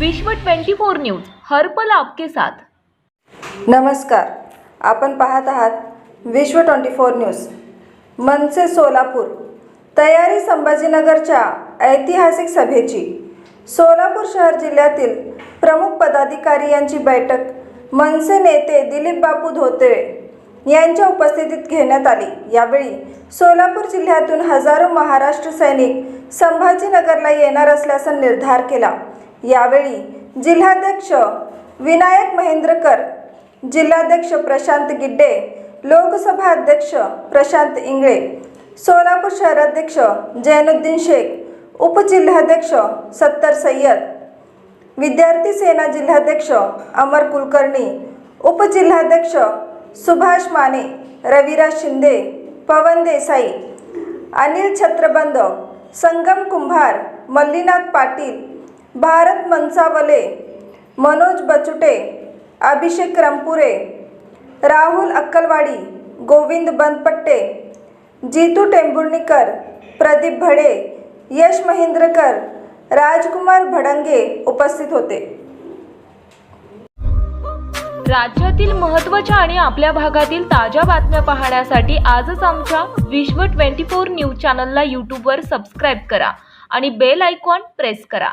विश्व 24 न्यूज हर्पल आपके साथ. नमस्कार. आपण पाहत आहात Vishwa twenty four news. Manase Solapur तयारी संभाजीनगरच्या ऐतिहासिक सभेची. सोलापूर शहर जिल्ह्यातील प्रमुख पदाधिकारी यांची बैठक मनसे नेते दिलीप बापू धोत्रे यांच्या उपस्थितीत घेण्यात आली. यावेळी सोलापूर जिल्ह्यातून हजारो महाराष्ट्र सैनिक संभाजीनगरला येणार असल्याचा निर्धार केला. यावेळी जिल्हाध्यक्ष विनायक महेंद्रकर जिल्हाध्यक्ष प्रशांत गिड्डे लोकसभा अध्यक्ष प्रशांत इंगळे सोलापूर शहराध्यक्ष जैनुद्दीन शेख उपजिल्हाध्यक्ष सत्तर सय्यद विद्यार्थी सेना जिल्हाध्यक्ष अमर कुलकर्णी उपजिल्हाध्यक्ष सुभाष माने रविराज शिंदे पवन देसाई अनिल छत्रबंद संगम कुंभार मल्लीनाथ पाटील भारत मनसावले मनोज बचुटे अभिषेक रंपुरे राहुल अक्कलवाडी गोविंद बनपट्टे जीतू टेंभुर्णीकर प्रदीप भडे यश महेंद्रकर राजकुमार भडंगे उपस्थित होते. राज्यातील महत्त्वाच्या आणि आपल्या भागातील ताज्या बातम्या पाहण्यासाठी आजच आमच्या विश्व 24 न्यूज चॅनलला यूट्यूबवर सबस्क्राईब करा आणि बेल आयकॉन प्रेस करा.